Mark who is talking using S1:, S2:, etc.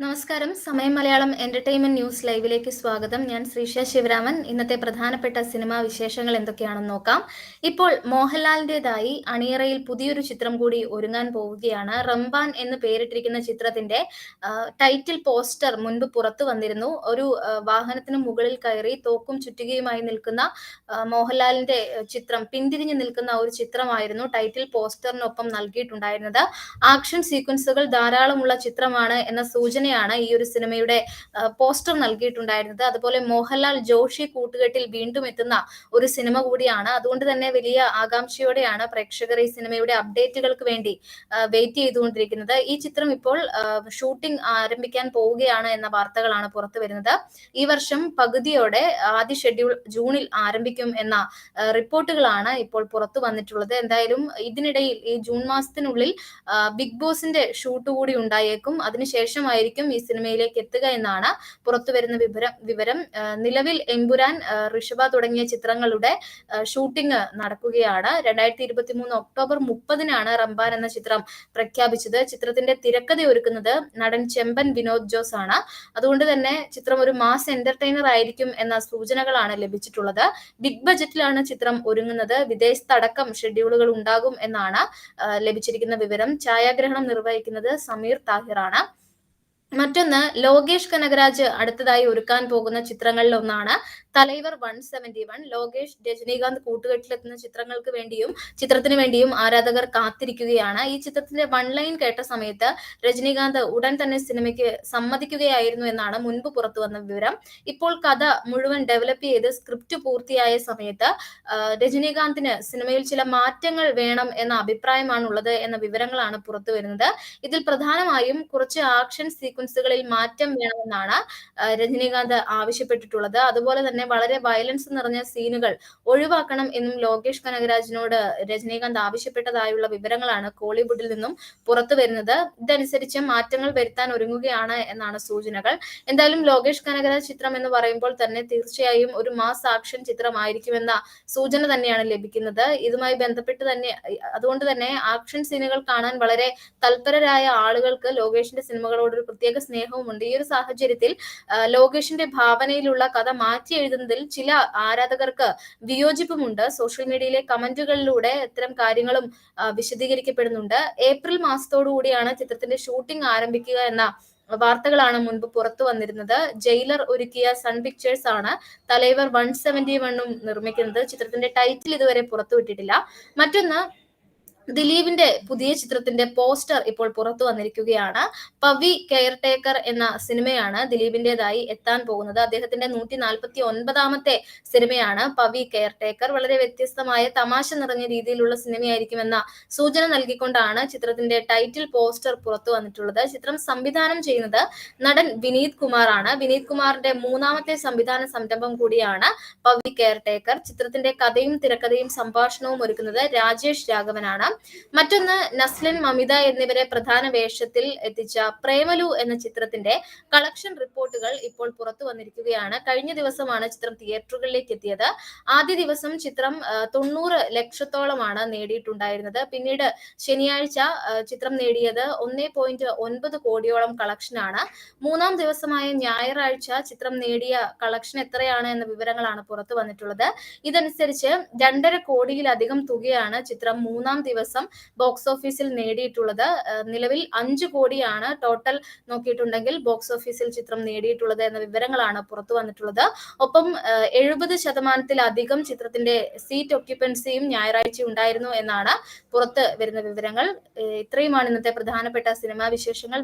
S1: നമസ്കാരം. സമയം Malayalam entertainment news ലൈവിലേക്ക് സ്വാഗതം. ഞാൻ ശ്രീഷ ശിവരാമൻ. ഇന്നത്തെ പ്രധാനപ്പെട്ട സിനിമാ വിശേഷങ്ങൾ എന്തൊക്കെയാണെന്ന് നോക്കാം. ഇപ്പോൾ മോഹൻലാലിന്റേതായി അണിയറയിൽ പുതിയൊരു ചിത്രം കൂടി ഒരുങ്ങാൻ പോവുകയാണ്. റംബാൻ എന്ന് പേരിട്ടിരിക്കുന്ന ചിത്രത്തിന്റെ ടൈറ്റിൽ പോസ്റ്റർ മുൻപ് പുറത്തു വന്നിരുന്നു. ഒരു വാഹനത്തിന് മുകളിൽ കയറി തോക്കും ചുറ്റികയുമായി നിൽക്കുന്ന മോഹൻലാലിന്റെ ചിത്രം പിന്തിരിഞ്ഞു നിൽക്കുന്ന ഒരു ചിത്രമായിരുന്നു ടൈറ്റിൽ പോസ്റ്ററിനൊപ്പം നൽകിയിട്ടുണ്ടായിരുന്നത്. ആക്ഷൻ സീക്വൻസുകൾ ധാരാളമുള്ള ചിത്രമാണ് എന്ന സൂചനയാണ് ഈ ഒരു സിനിമയുടെ പോസ്റ്റർ നൽകിയിട്ടുണ്ടായിരുന്നത്. അതുപോലെ മോഹൻലാൽ ജോഷി കൂട്ടുകെട്ടിൽ വീണ്ടും എത്തുന്ന ഒരു സിനിമ കൂടിയാണ്. അതുകൊണ്ട് തന്നെ വലിയ ആകാംക്ഷയോടെയാണ് പ്രേക്ഷകർ ഈ സിനിമയുടെ അപ്ഡേറ്റുകൾക്ക് വേണ്ടി വെയിറ്റ് ചെയ്തുകൊണ്ടിരിക്കുന്നത്. ഈ ചിത്രം ഇപ്പോൾ ഷൂട്ടിംഗ് ആരംഭിക്കാൻ പോവുകയാണ് എന്ന വാർത്തകളാണ് പുറത്തു വരുന്നത്. ഈ വർഷം പകുതിയോടെ ആദ്യ ഷെഡ്യൂൾ ജൂണിൽ ആരംഭിക്കും എന്ന റിപ്പോർട്ടുകളാണ് ഇപ്പോൾ പുറത്തു വന്നിട്ടുള്ളത്. എന്തായാലും ഇതിനിടയിൽ ഈ ജൂൺ മാസത്തിനുള്ളിൽ ബിഗ് ബോസിന്റെ ഷൂട്ട് കൂടി ഉണ്ടായേക്കും. അതിനുശേഷമായിരിക്കും ഈ സിനിമയിലേക്ക് എത്തുക എന്നാണ് പുറത്തു വരുന്ന വിവരം. വിവരം നിലവിൽ എമ്പുരാൻ ഋഷഭ തുടങ്ങിയ ചിത്രങ്ങളുടെ ഷൂട്ടിംഗ് നടക്കുകയാണ്. രണ്ടായിരത്തി ഇരുപത്തി മൂന്ന് ഒക്ടോബർ മുപ്പതിനാണ് റംബാൻ എന്ന ചിത്രം പ്രഖ്യാപിച്ചത്. ചിത്രത്തിന്റെ തിരക്കഥ ഒരുക്കുന്നത് നടൻ ചെമ്പൻ വിനോദ് ജോസ് ആണ്. അതുകൊണ്ട് തന്നെ ചിത്രം ഒരു മാസ് എന്റർടൈനർ ആയിരിക്കും എന്ന സൂചനകളാണ് ലഭിച്ചിട്ടുള്ളത്. ബിഗ് ബജറ്റിലാണ് ചിത്രം ഒരുങ്ങുന്നത്. വിദേശത്തടക്കം ഷെഡ്യൂളുകൾ ഉണ്ടാകും എന്നാണ് ലഭിച്ചിരിക്കുന്ന വിവരം. ഛായാഗ്രഹണം നിർവഹിക്കുന്നത് സമീർ താഹിറാണ് മറ്റൊന്ന് ലോകേഷ് കനകരാജ് അടുത്തതായി ഒരുക്കാൻ പോകുന്ന ചിത്രങ്ങളിൽ ഒന്നാണ് Thalaivar one seventy one. Lokesh Rajinikanth കൂട്ടുകെട്ടിലെത്തുന്ന ചിത്രങ്ങൾക്ക് വേണ്ടിയും ചിത്രത്തിന് വേണ്ടിയും ആരാധകർ കാത്തിരിക്കുകയാണ്. ഈ ചിത്രത്തിന്റെ വൺ ലൈൻ കേട്ട സമയത്ത് രജനീകാന്ത് ഉടൻ തന്നെ സിനിമയ്ക്ക് സമ്മതിക്കുകയായിരുന്നു എന്നാണ് മുൻപ് പുറത്തു വന്ന വിവരം. ഇപ്പോൾ കഥ മുഴുവൻ ഡെവലപ്പ് ചെയ്ത് സ്ക്രിപ്റ്റ് പൂർത്തിയായ സമയത്ത് രജനീകാന്തിന് സിനിമയിൽ ചില മാറ്റങ്ങൾ വേണം എന്ന അഭിപ്രായമാണുള്ളത് എന്ന വിവരങ്ങളാണ് പുറത്തു വരുന്നത്. ഇതിൽ പ്രധാനമായും കുറച്ച് ആക്ഷൻ സീക്വൻസുകളിൽ മാറ്റം വേണമെന്നാണ് രജനീകാന്ത് ആവശ്യപ്പെട്ടിട്ടുള്ളത്. അതുപോലെ തന്നെ വളരെ വയലൻസ് നിറഞ്ഞ സീനുകൾ ഒഴിവാക്കണം എന്നും ലോകേഷ് കനകരാജിനോട് രജനീകാന്ത് ആവശ്യപ്പെട്ടതായുള്ള വിവരങ്ങളാണ് കോളിവുഡിൽ നിന്നും പുറത്തു വരുന്നത്. ഇതനുസരിച്ച് മാറ്റങ്ങൾ വരുത്താൻ ഒരുങ്ങുകയാണ് എന്നാണ് സൂചനകൾ. എന്തായാലും ലോകേഷ് കനകരാജ് ചിത്രം എന്ന് പറയുമ്പോൾ തന്നെ തീർച്ചയായും ഒരു മാസ് ആക്ഷൻ ചിത്രമായിരിക്കുമെന്ന സൂചന തന്നെയാണ് ലഭിക്കുന്നത്. ഇതുമായി ബന്ധപ്പെട്ട് തന്നെ അതുകൊണ്ട് തന്നെ ആക്ഷൻ സീനുകൾ കാണാൻ വളരെ തൽപരരായ ആളുകൾക്ക് ലോകേഷിന്റെ സിനിമകളോട് ഒരു പ്രത്യേക സ്നേഹവുമുണ്ട്. ഈ ഒരു സാഹചര്യത്തിൽ ലോകേഷിന്റെ ഭാവനയിലുള്ള കഥ മാറ്റി എഴുതുന്നതിൽ ചില ആരാധകർക്ക് വിയോജിപ്പുമുണ്ട്. സോഷ്യൽ മീഡിയയിലെ കമന്റുകളിലൂടെ ഇത്തരം കാര്യങ്ങളും വിശദീകരിക്കപ്പെടുന്നുണ്ട്. ഏപ്രിൽ മാസത്തോടു കൂടിയാണ് ചിത്രത്തിന്റെ ഷൂട്ടിംഗ് ആരംഭിക്കുക എന്ന വാർത്തകളാണ് മുൻപ് പുറത്തു വന്നിരുന്നത്. ജയിലർ ഒരുക്കിയ സൺ പിക്ചേഴ്സ് ആണ് തലൈവർ വൺ സെവന്റി വണ്ണും നിർമ്മിക്കുന്നത്. ചിത്രത്തിന്റെ ടൈറ്റിൽ ഇതുവരെ പുറത്തുവിട്ടിട്ടില്ല. മറ്റൊന്ന് ദിലീപിന്റെ പുതിയ ചിത്രത്തിന്റെ പോസ്റ്റർ ഇപ്പോൾ പുറത്തു വന്നിരിക്കുകയാണ്. പവി കെയർ ടേക്കർ എന്ന സിനിമയാണ് ദിലീപിന്റേതായി എത്താൻ പോകുന്നത്. അദ്ദേഹത്തിന്റെ നൂറ്റി നാൽപ്പത്തി ഒൻപതാമത്തെ സിനിമയാണ് പവി കെയർ ടേക്കർ വളരെ വ്യത്യസ്തമായ തമാശ നിറഞ്ഞ രീതിയിലുള്ള സിനിമയായിരിക്കുമെന്ന സൂചന നൽകിക്കൊണ്ടാണ് ചിത്രത്തിന്റെ ടൈറ്റിൽ പോസ്റ്റർ പുറത്തു വന്നിട്ടുള്ളത്. ചിത്രം സംവിധാനം ചെയ്യുന്നത് നടൻ വിനീത് കുമാർ ആണ് വിനീത് കുമാറിന്റെ മൂന്നാമത്തെ സംവിധാന സംരംഭം കൂടിയാണ് പവി കെയർ ടേക്കർ ചിത്രത്തിന്റെ കഥയും തിരക്കഥയും സംഭാഷണവും ഒരുക്കുന്നത് രാജേഷ് രാഘവനാണ്. മറ്റൊന്ന് നസ്ലിൻ മമിത എന്നിവരെ പ്രധാന വേഷത്തിൽ എത്തിച്ച പ്രേമലു എന്ന ചിത്രത്തിന്റെ കളക്ഷൻ റിപ്പോർട്ടുകൾ ഇപ്പോൾ പുറത്തു വന്നിരിക്കുകയാണ്. കഴിഞ്ഞ ദിവസമാണ് ചിത്രം തിയേറ്ററുകളിലേക്ക് എത്തിയത്. ആദ്യ ദിവസം ചിത്രം തൊണ്ണൂറ് ലക്ഷത്തോളമാണ് നേടിയിട്ടുണ്ടായിരുന്നത്. പിന്നീട് ശനിയാഴ്ച ചിത്രം നേടിയത് ഒന്നേ പോയിന്റ് ഒൻപത് കോടിയോളം കളക്ഷനാണ്. മൂന്നാം ദിവസമായ ഞായറാഴ്ച ചിത്രം നേടിയ കളക്ഷൻ എത്രയാണ് എന്ന വിവരങ്ങളാണ് പുറത്തു വന്നിട്ടുള്ളത്. ഇതനുസരിച്ച് രണ്ടര കോടിയിലധികം തുകയാണ് ചിത്രം മൂന്നാം ദിവസം ബോക്സ് ഓഫീസിൽ നേടിയിട്ടുള്ളത്. നിലവിൽ അഞ്ചു കോടിയാണ് ടോട്ടൽ നോക്കിയിട്ടുണ്ടെങ്കിൽ ബോക്സ് ഓഫീസിൽ ചിത്രം നേടിയിട്ടുള്ളത് എന്ന വിവരങ്ങളാണ് പുറത്തു വന്നിട്ടുള്ളത്. ഒപ്പം എഴുപത് ശതമാനത്തിലധികം ചിത്രത്തിന്റെ സീറ്റ് ഒക്യുപ്പൻസിയും ഞായറാഴ്ച ഉണ്ടായിരുന്നു എന്നാണ് പുറത്ത് വരുന്ന വിവരങ്ങൾ. ഇത്രയുമാണ് ഇന്നത്തെ പ്രധാനപ്പെട്ട സിനിമാ വിശേഷങ്ങൾ.